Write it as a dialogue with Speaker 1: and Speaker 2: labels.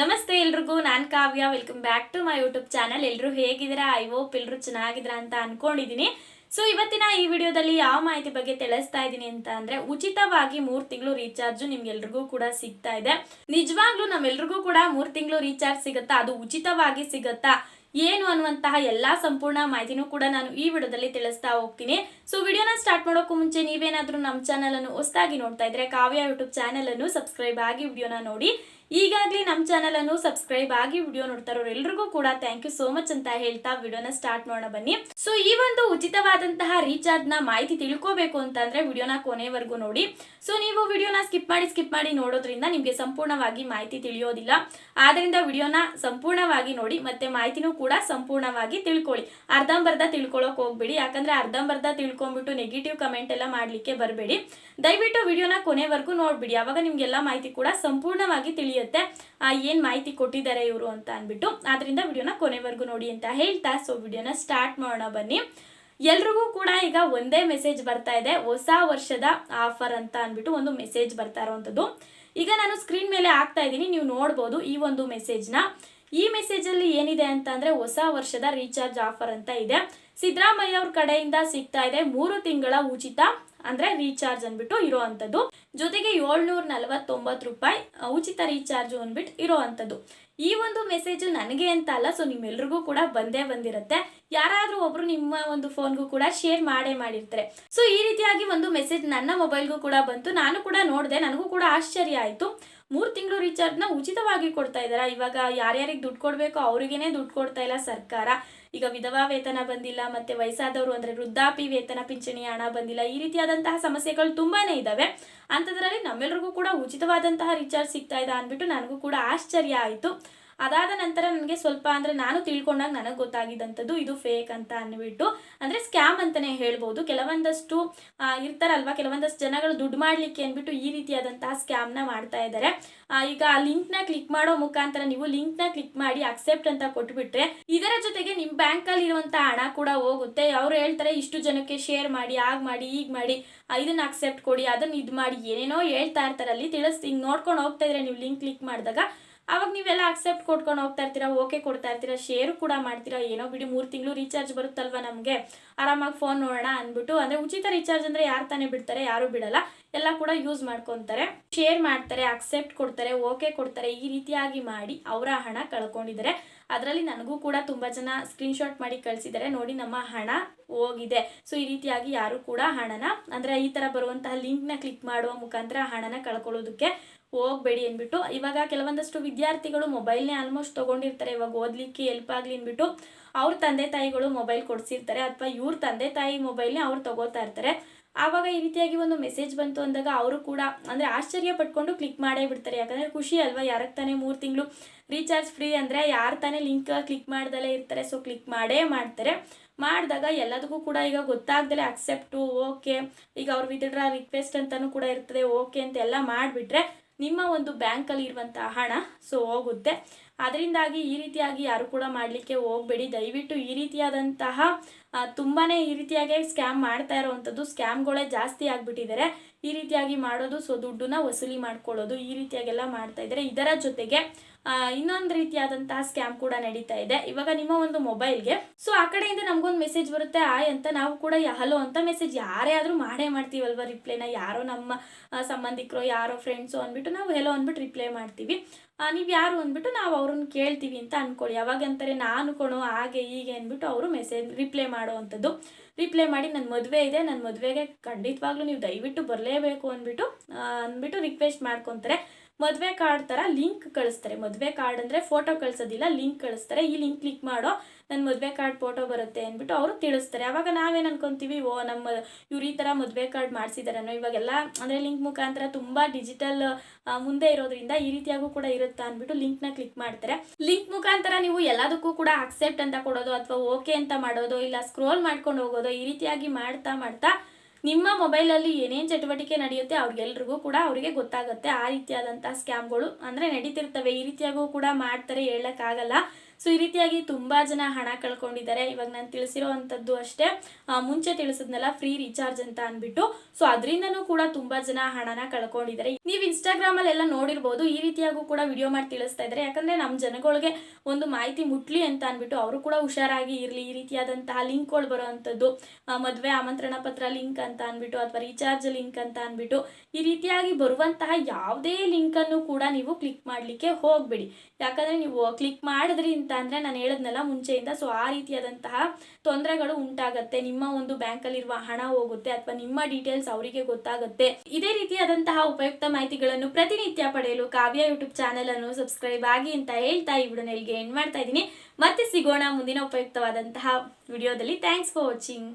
Speaker 1: ನಮಸ್ತೆ ಎಲ್ರಿಗೂ, ನಾನು Kavya. Welcome back to my YouTube channel ಎಲ್ಲರೂ ಹೇಗಿದ್ದೀರಾ? ಐ ಹೋಪ್ ಎಲ್ಲರೂ ಚೆನ್ನಾಗಿದ್ರ ಅಂತ ಅನ್ಕೊಂಡಿದ್ದೀನಿ. ಸೊ ಇವತ್ತಿನ ಈ ವಿಡಿಯೋದಲ್ಲಿ ಯಾವ ಮಾಹಿತಿ ಬಗ್ಗೆ ತಿಳಿಸ್ತಾ ಇದ್ದೀನಿ ಅಂತ ಅಂದ್ರೆ, ಉಚಿತವಾಗಿ ಮೂರ್ ತಿಂಗಳು ರೀಚಾರ್ಜ್ ನಿಮ್ಗೆಲ್ರಿಗೂ ಕೂಡ ಸಿಗ್ತಾ ಇದೆ. ನಿಜವಾಗ್ಲೂ ನಮ್ಮೆಲ್ರಿಗೂ ಕೂಡ ಮೂರ್ ತಿಂಗಳು ರೀಚಾರ್ಜ್ ಸಿಗುತ್ತಾ? ಅದು ಉಚಿತವಾಗಿ ಸಿಗುತ್ತಾ? ಏನು ಅನ್ನುವಂತಹ ಎಲ್ಲಾ ಸಂಪೂರ್ಣ ಮಾಹಿತಿನೂ ಕೂಡ ನಾನು ಈ ವಿಡಿಯೋದಲ್ಲಿ ತಿಳಿಸ್ತಾ ಹೋಗ್ತೀನಿ. ಸೊ ವಿಡಿಯೋನ ಸ್ಟಾರ್ಟ್ ಮಾಡೋಕ್ಕೂ ಮುಂಚೆ ನೀವೇನಾದ್ರೂ ನಮ್ಮ ಚಾನಲ್ ಅನ್ನು ಹೊಸದಾಗಿ ನೋಡ್ತಾ ಇದ್ರೆ, ಕಾವ್ಯ ಯೂಟ್ಯೂಬ್ ಚಾನಲ್ ಅನ್ನು ಸಬ್ಸ್ಕ್ರೈಬ್ ಆಗಿ ವಿಡಿಯೋನ ನೋಡಿ. ಈಗಾಗಲೇ ನಮ್ಮ ಚಾನಲ್ ಅನ್ನು ಸಬ್ಸ್ಕ್ರೈಬ್ ಆಗಿ ವಿಡಿಯೋ ನೋಡ್ತಾ ಇರೋರು ಎಲ್ರಿಗೂ ಕೂಡ ಥ್ಯಾಂಕ್ ಯು ಸೋ ಮಚ್ ಅಂತ ಹೇಳ್ತಾ ವಿಡಿಯೋನ ಸ್ಟಾರ್ಟ್ ಮಾಡೋಣ ಬನ್ನಿ. ಸೊ ಈ ಒಂದು ಉಚಿತವಾದಂತಹ ರೀಚಾರ್ಜ್ನ ಮಾಹಿತಿ ತಿಳ್ಕೋಬೇಕು ಅಂತಂದ್ರೆ ವಿಡಿಯೋನ ಕೊನೆವರೆಗೂ ನೋಡಿ. ಸೊ ನೀವು ವಿಡಿಯೋನ ಸ್ಕಿಪ್ ಮಾಡಿ ಸ್ಕಿಪ್ ಮಾಡಿ ನೋಡೋದ್ರಿಂದ ನಿಮಗೆ ಸಂಪೂರ್ಣವಾಗಿ ಮಾಹಿತಿ ತಿಳಿಯೋದಿಲ್ಲ. ಆದ್ರಿಂದ ವಿಡಿಯೋನ ಸಂಪೂರ್ಣವಾಗಿ ನೋಡಿ, ಮತ್ತೆ ಮಾಹಿತಿನೂ ಕೂಡ ಸಂಪೂರ್ಣವಾಗಿ ತಿಳ್ಕೊಳ್ಳಿ. ಅರ್ಧಂಬರ್ಧ ತಿಳ್ಕೊಳಕ್ ಹೋಗ್ಬೇಡಿ. ಯಾಕಂದ್ರೆ ಅರ್ಧಂಬರ್ಧ ತಿಳ್ಕೊಂಡ್ಬಿಟ್ಟು ನೆಗೆಟಿವ್ ಕಮೆಂಟ್ ಎಲ್ಲ ಮಾಡ್ಲಿಕ್ಕೆ ಬರಬೇಡಿ. ದಯವಿಟ್ಟು ವಿಡಿಯೋನ ಕೊನೆವರೆಗೂ ನೋಡ್ಬಿಡಿ. ಅವಾಗ ನಿಮ್ಗೆಲ್ಲ ಮಾಹಿತಿ ಕೂಡ ಸಂಪೂರ್ಣವಾಗಿ ತಿಳಿಯುತ್ತೆ ಏನ್ ಮಾಹಿತಿ ಕೊಟ್ಟಿದ್ದಾರೆ ಇವರು ಅಂತ ಅನ್ಬಿಟ್ಟು ಆದ್ರಿಂದ ವಿಡಿಯೋನ ಕೊನೆವರೆಗೂ ನೋಡಿ ಅಂತ ಹೇಳ್ತಾ ಸೊ ವಿಡಿಯೋನ ಸ್ಟಾರ್ಟ್ ಮಾಡೋಣ ಬನ್ನಿ. ಎಲ್ರಿಗೂ ಕೂಡ ಈಗ ಒಂದೇ ಮೆಸೇಜ್ ಬರ್ತಾ ಇದೆ, ಹೊಸ ವರ್ಷದ ಆಫರ್ ಅಂತ ಅನ್ಬಿಟ್ಟು ಒಂದು ಮೆಸೇಜ್ ಬರ್ತಾ ಇರೋವಂಥದ್ದು ಈಗ ನಾನು ಸ್ಕ್ರೀನ್ ಮೇಲೆ ಹಾಕ್ತಾ ಇದ್ದೀನಿ, ನೀವು ನೋಡ್ಬೋದು ಈ ಒಂದು ಮೆಸೇಜ್ನ ಈ ಮೆಸೇಜ್ ಅಲ್ಲಿ ಏನಿದೆ ಅಂತ ಅಂದರೆ ಹೊಸ ವರ್ಷದ ರೀಚಾರ್ಜ್ ಆಫರ್ ಅಂತ ಇದೆ. ಸಿದ್ದರಾಮಯ್ಯ ಅವ್ರ ಕಡೆಯಿಂದ ಸಿಗ್ತಾ ಇದೆ, ಮೂರು ತಿಂಗಳ ಉಚಿತ ಅಂದ್ರೆ ರೀಚಾರ್ಜ್ ಅಂದ್ಬಿಟ್ಟು ಇರೋವಂಥದ್ದು ಜೊತೆಗೆ ಏಳ್ನೂರ ನಲವತ್ತೊಂಬತ್ತು ರೂಪಾಯಿ ಉಚಿತ ರೀಚಾರ್ಜ್ ಅಂದ್ಬಿಟ್ಟು ಇರೋವಂಥದ್ದು ಈ ಒಂದು ಮೆಸೇಜ್ ನನಗೆ ಅಂತ ಅಲ್ಲ ಸೊ ನಿಮ್ಮೆಲ್ರಿಗೂ ಕೂಡ ಬಂದೇ ಬಂದಿರುತ್ತೆ. ಯಾರಾದ್ರೂ ಒಬ್ರು ನಿಮ್ಮ ಒಂದು ಫೋನ್ಗೂ ಕೂಡ ಶೇರ್ ಮಾಡೇ ಮಾಡಿರ್ತಾರೆ. ಸೊ ಈ ರೀತಿಯಾಗಿ ಒಂದು ಮೆಸೇಜ್ ನನ್ನ ಮೊಬೈಲ್ಗೂ ಕೂಡ ಬಂತು. ನಾನು ಕೂಡ ನೋಡಿದೆ. ನನಗೂ ಕೂಡ ಆಶ್ಚರ್ಯ ಆಯಿತು. ಮೂರು ತಿಂಗಳು ರೀಚಾರ್ಜ್ನ ಉಚಿತವಾಗಿ ಕೊಡ್ತಾ ಇದ್ದಾರೆ? ಇವಾಗ ಯಾರ್ಯಾರಿಗೆ ದುಡ್ಡು ಕೊಡಬೇಕು ಅವರಿಗೇನೆ ದುಡ್ಡು ಕೊಡ್ತಾ ಇಲ್ಲ ಸರ್ಕಾರ. ಈಗ ವಿಧವಾ ವೇತನ ಬಂದಿಲ್ಲ, ಮತ್ತೆ ವಯಸ್ಸಾದವರು ಅಂದ್ರೆ ವೃದ್ಧಾಪಿ ವೇತನ ಪಿಂಚಣಿ ಹಣ ಬಂದಿಲ್ಲ. ಈ ರೀತಿಯಾದಂತಹ ಸಮಸ್ಯೆಗಳು ತುಂಬಾನೇ ಇದ್ದಾವೆ ಅಂಥದ್ರಲ್ಲಿ ನಮ್ಮೆಲ್ರಿಗೂ ಕೂಡ ಉಚಿತವಾದಂತಹ ರೀಚಾರ್ಜ್ ಸಿಗ್ತಾ ಇದೆ ಅಂದ್ಬಿಟ್ಟು ನನಗೂ ಕೂಡ ಆಶ್ಚರ್ಯ ಆಯಿತು. ಅದಾದ ನಂತರ ನನಗೆ ಸ್ವಲ್ಪ ಅಂದರೆ ನಾನು ತಿಳ್ಕೊಂಡಾಗ ನನಗೆ ಗೊತ್ತಾಗಿದ್ದಂಥದ್ದು ಇದು ಫೇಕ್ ಅಂತ ಅಂದ್ಬಿಟ್ಟು ಅಂದರೆ ಸ್ಕ್ಯಾಮ್ ಅಂತಲೇ ಹೇಳ್ಬೋದು. ಕೆಲವೊಂದಷ್ಟು ಇರ್ತಾರಲ್ವಾ? ಕೆಲವೊಂದಷ್ಟು ಜನಗಳು ದುಡ್ಡು ಮಾಡಲಿಕ್ಕೆ ಅಂದ್ಬಿಟ್ಟು ಈ ರೀತಿಯಾದಂತಹ ಸ್ಕ್ಯಾಮ್ನ ಮಾಡ್ತಾ ಇದ್ದಾರೆ ಈಗ ಆ ಲಿಂಕ್ನ ಕ್ಲಿಕ್ ಮಾಡೋ ಮುಖಾಂತರ ನೀವು ಲಿಂಕ್ನ ಕ್ಲಿಕ್ ಮಾಡಿ ಅಕ್ಸೆಪ್ಟ್ ಅಂತ ಕೊಟ್ಬಿಟ್ರೆ, ಇದರ ಜೊತೆಗೆ ನಿಮ್ಮ ಬ್ಯಾಂಕಲ್ಲಿ ಇರುವಂತಹ ಹಣ ಕೂಡ ಹೋಗುತ್ತೆ. ಅವ್ರು ಹೇಳ್ತಾರೆ, ಇಷ್ಟು ಜನಕ್ಕೆ ಶೇರ್ ಮಾಡಿ ಆಗ ಮಾಡಿ ಈಗ ಮಾಡಿ ಇದನ್ನ ಅಕ್ಸೆಪ್ಟ್ ಕೊಡಿ, ಅದನ್ನ ಇದು ಮಾಡಿ, ಏನೇನೋ ಹೇಳ್ತಾ ಇರ್ತಾರೆ. ಅಲ್ಲಿ ತಿಳಿಸ್, ಹಿಂಗೆ ನೋಡ್ಕೊಂಡು ಹೋಗ್ತಾ ಇದ್ರೆ ನೀವು ಲಿಂಕ್ ಕ್ಲಿಕ್ ಮಾಡಿದಾಗ ಅವಾಗ ನೀವೆಲ್ಲ ಅಕ್ಸೆಪ್ಟ್ ಕೊಟ್ಕೊಂಡು ಹೋಗ್ತಾ ಇರ್ತೀರಾ ಓಕೆ ಕೊಡ್ತಾ ಇರ್ತೀರಾ ಶೇರು ಕೂಡ ಮಾಡ್ತೀರಾ, ಏನೋ ಬಿಡಿ ಮೂರು ತಿಂಗಳು ರೀಚಾರ್ಜ್ ಬರುತ್ತಲ್ವಾ ನಮಗೆ? ಆರಾಮಾಗಿ ಫೋನ್ ನೋಡೋಣ ಅಂದ್ಬಿಟ್ಟು, ಅಂದರೆ ಉಚಿತ ರೀಚಾರ್ಜ್ ಅಂದರೆ ಯಾರು ತಾನೇ ಬಿಡ್ತಾರೆ, ಯಾರು ಬಿಡಲ್ಲ, ಎಲ್ಲ ಕೂಡ ಯೂಸ್ ಮಾಡ್ಕೊತಾರೆ. ಶೇರ್ ಮಾಡ್ತಾರೆ ಅಕ್ಸೆಪ್ಟ್ ಕೊಡ್ತಾರೆ ಓಕೆ ಕೊಡ್ತಾರೆ, ಈ ರೀತಿಯಾಗಿ ಮಾಡಿ ಅವರ ಹಣ ಕಳ್ಕೊಂಡಿದ್ದಾರೆ. ಅದರಲ್ಲಿ ನನಗೂ ಕೂಡ ತುಂಬ ಜನ ಸ್ಕ್ರೀನ್ಶಾಟ್ ಮಾಡಿ ಕಳಿಸಿದ್ದಾರೆ, ನೋಡಿ ನಮ್ಮ ಹಣ ಹೋಗಿದೆ. ಸೊ ಈ ರೀತಿಯಾಗಿ ಯಾರು ಕೂಡ ಹಣನ, ಅಂದರೆ ಈ ಥರ ಬರುವಂತಹ ಲಿಂಕ್ನ ಕ್ಲಿಕ್ ಮಾಡುವ ಮುಖಾಂತರ ಹಣನ ಕಳ್ಕೊಳ್ಳೋದಕ್ಕೆ ಹೋಗ್ಬೇಡಿ ಅಂದ್ಬಿಟ್ಟು, ಇವಾಗ ಕೆಲವೊಂದಷ್ಟು ವಿದ್ಯಾರ್ಥಿಗಳು ಮೊಬೈಲ್ನೇ ಆಲ್ಮೋಸ್ಟ್ ತೊಗೊಂಡಿರ್ತಾರೆ, ಇವಾಗ ಓದಲಿಕ್ಕೆ ಹೆಲ್ಪ್ ಆಗಲಿ ಅಂದ್ಬಿಟ್ಟು ಅವ್ರ ತಂದೆ ತಾಯಿಗಳು ಮೊಬೈಲ್ ಕೊಡಿಸಿರ್ತಾರೆ ಅಥವಾ ಇವ್ರ ತಂದೆ ತಾಯಿ ಮೊಬೈಲ್ನೇ ಅವ್ರು ತಗೋತಾ ಇರ್ತಾರೆ. ಆವಾಗ ಈ ರೀತಿಯಾಗಿ ಒಂದು ಮೆಸೇಜ್ ಬಂತು ಅಂದಾಗ ಅವರು ಕೂಡ ಅಂದರೆ ಆಶ್ಚರ್ಯ ಪಟ್ಕೊಂಡು ಕ್ಲಿಕ್ ಮಾಡೇ ಬಿಡ್ತಾರೆ. ಯಾಕಂದರೆ ಖುಷಿ ಅಲ್ವಾ ಯಾರಕ್ಕೆ ತಾನೇ ಮೂರು ತಿಂಗಳು ರೀಚಾರ್ಜ್ ಫ್ರೀ ಅಂದರೆ ಯಾರು ತಾನೇ ಲಿಂಕ್ ಕ್ಲಿಕ್ ಮಾಡ್ದಲೇ ಇರ್ತಾರೆ ಸೊ ಕ್ಲಿಕ್ ಮಾಡೇ ಮಾಡ್ತಾರೆ. ಮಾಡಿದಾಗ ಎಲ್ಲದಕ್ಕೂ ಕೂಡ ಈಗ ಗೊತ್ತಾಗ್ದಲೇ ಅಕ್ಸೆಪ್ಟು ಓಕೆ ಈಗ ಅವ್ರ ವಿತ್ಡ್ರಾ ರಿಕ್ವೆಸ್ಟ್ ಅಂತಲೂ ಕೂಡ ಇರ್ತದೆ ಓಕೆ ಅಂತ ಎಲ್ಲ ಮಾಡಿಬಿಟ್ರೆ ನಿಮ್ಮ ಒಂದು ಬ್ಯಾಂಕಲ್ಲಿ ಇರುವಂತಹ ಹಣ, ಸೊ ಹೋಗುತ್ತೆ. ಅದರಿಂದಾಗಿ ಈ ರೀತಿಯಾಗಿ ಯಾರು ಕೂಡ ಮಾಡಲಿಕ್ಕೆ ಹೋಗಬೇಡಿ. ದಯವಿಟ್ಟು ಈ ರೀತಿಯಾದಂತಹ ತುಂಬಾ ಈ ರೀತಿಯಾಗಿ ಸ್ಕ್ಯಾಮ್ ಮಾಡ್ತಾ ಇರೋವಂಥದ್ದು ಸ್ಕ್ಯಾಮ್ಗಳೇ ಜಾಸ್ತಿ ಆಗಿಬಿಟ್ಟಿದ್ದಾರೆ. ಈ ರೀತಿಯಾಗಿ ಮಾಡೋದು, ಸೊ ದುಡ್ಡನ್ನ ವಸೂಲಿ ಮಾಡ್ಕೊಳ್ಳೋದು ಈ ರೀತಿಯಾಗೆಲ್ಲ ಮಾಡ್ತಾ ಇದ್ದಾರೆ. ಇದರ ಜೊತೆಗೆ ಇನ್ನೊಂದು ರೀತಿಯಾದಂತಹ ಸ್ಕ್ಯಾಮ್ ಕೂಡ ನಡೀತಾ ಇದೆ. ಇವಾಗ ನಿಮ್ಮ ಒಂದು ಮೊಬೈಲ್ಗೆ ಸೊ ಆ ಕಡೆಯಿಂದ ನಮಗೊಂದು ಮೆಸೇಜ್ ಬರುತ್ತೆ, ಆಯ್ ಅಂತ ನಾವು ಕೂಡ ಹಲೋ ಅಂತ ಮೆಸೇಜ್ ಯಾರೇ ಆದರೂ ಮಾಡೇ ಮಾಡ್ತೀವಲ್ವ ರಿಪ್ಲೈನ ಯಾರೋ ನಮ್ಮ ಸಂಬಂಧಿಕರು, ಯಾರೋ ಫ್ರೆಂಡ್ಸು ಅಂದ್ಬಿಟ್ಟು ನಾವು ಹೆಲೋ ಅಂದ್ಬಿಟ್ಟು ರಿಪ್ಲೈ ಮಾಡ್ತೀವಿ. ನೀವು ಯಾರು ಅಂದ್ಬಿಟ್ಟು ನಾವು ಅವ್ರನ್ನ ಕೇಳ್ತೀವಿ ಅಂತ ಅನ್ಕೊಳ್ಳಿ. ಅವಾಗ ಅಂತಾರೆ ನಾನು ಕೊಣೋ, ಹಾಗೆ ಹೀಗೆ ಅಂದ್ಬಿಟ್ಟು ಅವರು ಮೆಸೇಜ್ ರಿಪ್ಲೈ ಮಾಡೋ ಅಂಥದ್ದು. ರಿಪ್ಲೈ ಮಾಡಿ ನನ್ನ ಮದುವೆ ಇದೆ ನನ್ನ ಮದುವೆಗೆ ಖಂಡಿತವಾಗ್ಲೂ ನೀವು ದಯವಿಟ್ಟು ಬರಲೇಬೇಕು ಅಂದ್ಬಿಟ್ಟು ಅಂದ್ಬಿಟ್ಟು ರಿಕ್ವೆಸ್ಟ್ ಮಾಡ್ಕೊತಾರೆ. ಮದುವೆ ಕಾರ್ಡ್ ಥರ ಲಿಂಕ್ ಕಳಿಸ್ತಾರೆ. ಮದುವೆ ಕಾರ್ಡ್ ಅಂದರೆ ಫೋಟೋ ಕಳಿಸೋದಿಲ್ಲ ಲಿಂಕ್ ಕಳಿಸ್ತಾರೆ. ಈ ಲಿಂಕ್ ಕ್ಲಿಕ್ ಮಾಡೋ ನನ್ನ ಮದುವೆ ಕಾರ್ಡ್ ಫೋಟೋ ಬರುತ್ತೆ ಅಂದ್ಬಿಟ್ಟು ಅವರು ತಿಳಿಸ್ತಾರೆ. ಅವಾಗ ನಾವೇನು ಅನ್ಕೊಂತೀವಿ, ಓ, ನಮ್ಮ ಇವ್ರು ಈ ಥರ ಮದುವೆ ಕಾರ್ಡ್ ಮಾಡಿಸಿದಾರನೋ ಇವಾಗೆಲ್ಲ ಅಂದರೆ ಲಿಂಕ್ ಮುಖಾಂತರ ತುಂಬ ಡಿಜಿಟಲ್ ಮುಂದೆ ಇರೋದ್ರಿಂದ ಈ ರೀತಿಯಾಗೂ ಕೂಡ ಇರುತ್ತಾ ಅಂದ್ಬಿಟ್ಟು ಲಿಂಕ್ನ ಕ್ಲಿಕ್ ಮಾಡ್ತಾರೆ. ಲಿಂಕ್ ಮುಖಾಂತರ ನೀವು ಎಲ್ಲದಕ್ಕೂ ಕೂಡ ಅಕ್ಸೆಪ್ಟ್ ಅಂತ ಕೊಡೋದು ಅಥವಾ ಓಕೆ ಅಂತ ಮಾಡೋದು, ಇಲ್ಲ ಸ್ಕ್ರೋಲ್ ಮಾಡ್ಕೊಂಡು ಹೋಗೋದು, ಈ ರೀತಿಯಾಗಿ ಮಾಡ್ತಾ ಮಾಡ್ತಾ ನಿಮ್ಮ ಮೊಬೈಲಲ್ಲಿ ಏನೇನು ಚಟುವಟಿಕೆ ನಡೆಯುತ್ತೆ ಅವ್ರಿಗೆಲ್ರಿಗೂ ಕೂಡ ಅವರಿಗೆ ಗೊತ್ತಾಗುತ್ತೆ. ಆ ರೀತಿಯಾದಂತಹ ಸ್ಕ್ಯಾಮ್ಗಳು ಅಂದರೆ ನಡೀತಿರ್ತವೆ. ಈ ರೀತಿಯಾಗೂ ಕೂಡ ಮಾಡ್ತಾರೆ ಹೇಳಕ್ಕಾಗಲ್ಲ. ಸೊ ಈ ರೀತಿಯಾಗಿ ತುಂಬಾ ಜನ ಹಣ ಕಳ್ಕೊಂಡಿದ್ದಾರೆ. ಇವಾಗ ನಾನು ತಿಳಿಸಿರೋ ಅಂಥದ್ದು ಅಷ್ಟೇ. ಮುಂಚೆ ತಿಳಿಸಿದ್ನಲ್ಲ ಫ್ರೀ ರೀಚಾರ್ಜ್ ಅಂತ ಅಂದ್ಬಿಟ್ಟು. ಸೊ ಅದರಿಂದನೂ ಕೂಡ ತುಂಬಾ ಜನ ಹಣನ ಕಳ್ಕೊಂಡಿದ್ದಾರೆ. ನೀವು ಇನ್ಸ್ಟಾಗ್ರಾಮಲ್ಲೆಲ್ಲ ನೋಡಿರ್ಬೋದು. ಈ ರೀತಿಯಾಗೂ ಕೂಡ ವಿಡಿಯೋ ಮಾಡಿ ತಿಳಿಸ್ತಾ ಇದ್ದಾರೆ. ಯಾಕಂದ್ರೆ ನಮ್ಮ ಜನಗಳಿಗೆ ಒಂದು ಮಾಹಿತಿ ಮುಟ್ಲಿ ಅಂತ ಅಂದ್ಬಿಟ್ಟು ಅವರು ಕೂಡ ಹುಷಾರಾಗಿ ಇರಲಿ. ಈ ರೀತಿಯಾದಂತಹ ಲಿಂಕ್ಗಳು ಬರುವಂಥದ್ದು. ಮದುವೆ ಆಮಂತ್ರಣ ಪತ್ರ ಲಿಂಕ್ ಅಂತ ಅಂದ್ಬಿಟ್ಟು ಅಥವಾ ರೀಚಾರ್ಜ್ ಲಿಂಕ್ ಅಂತ ಅಂದ್ಬಿಟ್ಟು. ಈ ರೀತಿಯಾಗಿ ಬರುವಂತಹ ಯಾವುದೇ ಲಿಂಕನ್ನು ಕೂಡ ನೀವು ಕ್ಲಿಕ್ ಮಾಡಲಿಕ್ಕೆ ಹೋಗಬೇಡಿ. ಯಾಕಂದರೆ ನೀವು ಕ್ಲಿಕ್ ಮಾಡಿದ್ರಿ ಅಂತ ಅಂದರೆ ನಾನು ಹೇಳಿದ್ನಲ್ಲ ಮುಂಚೆಯಿಂದ. ಸೊ ಆ ರೀತಿಯಾದಂತಹ ತೊಂದರೆಗಳು ಉಂಟಾಗತ್ತೆ. ನಿಮ್ಮ ಒಂದು ಬ್ಯಾಂಕಲ್ಲಿರುವ ಹಣ ಹೋಗುತ್ತೆ ಅಥವಾ ನಿಮ್ಮ ಡೀಟೇಲ್ಸ್ ಅವರಿಗೆ ಗೊತ್ತಾಗುತ್ತೆ. ಇದೇ ರೀತಿಯಾದಂತಹ ಉಪಯುಕ್ತ ಮಾಹಿತಿಗಳನ್ನು ಪ್ರತಿನಿತ್ಯ ಪಡೆಯಲು ಕಾವ್ಯ ಯೂಟ್ಯೂಬ್ ಚಾನೆಲ್ ಅನ್ನು ಸಬ್ಸ್ಕ್ರೈಬ್ ಆಗಿ ಅಂತ ಹೇಳ್ತಾ ಈ ವಿಡಿಯೋನ ಎಂಡ್ ಮಾಡ್ತಾ ಇದ್ದೀನಿ. ಮತ್ತೆ ಸಿಗೋಣ ಮುಂದಿನ ಉಪಯುಕ್ತವಾದಂತಹ ವಿಡಿಯೋದಲ್ಲಿ. Thanks for watching